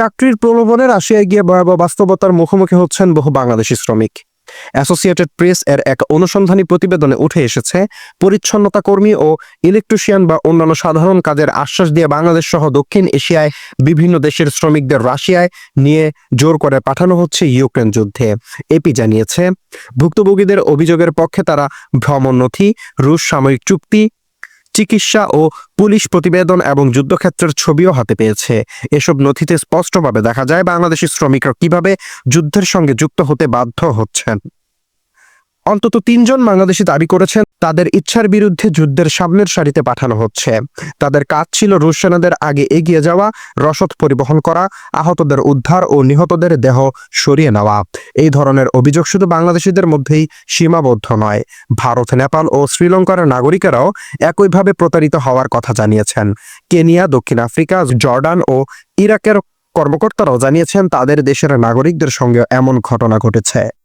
চাকরির প্রলোভনে রাশিয়ায় গিয়ে ভয়াবহ বাস্তবতার মুখোমুখি হচ্ছেন বহু বাংলাদেশি শ্রমিক। অ্যাসোসিয়েটেড প্রেস এর এক অনুসন্ধানী প্রতিবেদনে উঠে এসেছে, পরিচ্ছন্নতা কর্মী ও ইলেকট্রিশিয়ান বা অন্যান্য সাধারণ কাজের আশ্বাস দিয়ে বাংলাদেশ সহ দক্ষিণ এশিয়ায় বিভিন্ন দেশের শ্রমিকদের রাশিয়ায় নিয়ে জোর করে পাঠানো হচ্ছে ইউক্রেন যুদ্ধে। এপি জানিয়েছে, ভুক্তভোগীদের অভিযোগের পক্ষে তারা ভ্রমণ নথি রুশ সাময়িক চুক্তি চিকিৎসা ও পুলিশ প্রতিবেদন এবং যুদ্ধক্ষেত্রের ছবিও হাতে পেয়েছে। এসব নথিতে স্পষ্টভাবে দেখা যায় বাংলাদেশি শ্রমিকরা কীভাবে যুদ্ধের সঙ্গে যুক্ত হতে বাধ্য হচ্ছেন। অন্তত তিনজন বাংলাদেশি দাবি করেছেন। তাদের ইচ্ছার বিরুদ্ধে যুদ্ধের সামনের সারিতে পাঠানো হচ্ছে। তাদের কাজ ছিল রুশ সেনাদের আগে এগিয়ে যাওয়া, রসদ পরিবহন করা, আহতদের উদ্ধার ও নিহতদের দেহ সরিয়ে নেওয়া। এই ধরনের অভিযোগ শুধু বাংলাদেশিদের মধ্যেই সীমাবদ্ধ নয়। ভারত, নেপাল ও শ্রীলঙ্কার নাগরিকেরাও একইভাবে প্রতারিত হওয়ার কথা জানিয়েছেন। কেনিয়া, দক্ষিণ আফ্রিকা, জর্ডান ও ইরাকের কর্মকর্তারাও জানিয়েছেন, তাদের দেশের নাগরিকদের সঙ্গে এমন ঘটনা ঘটেছে।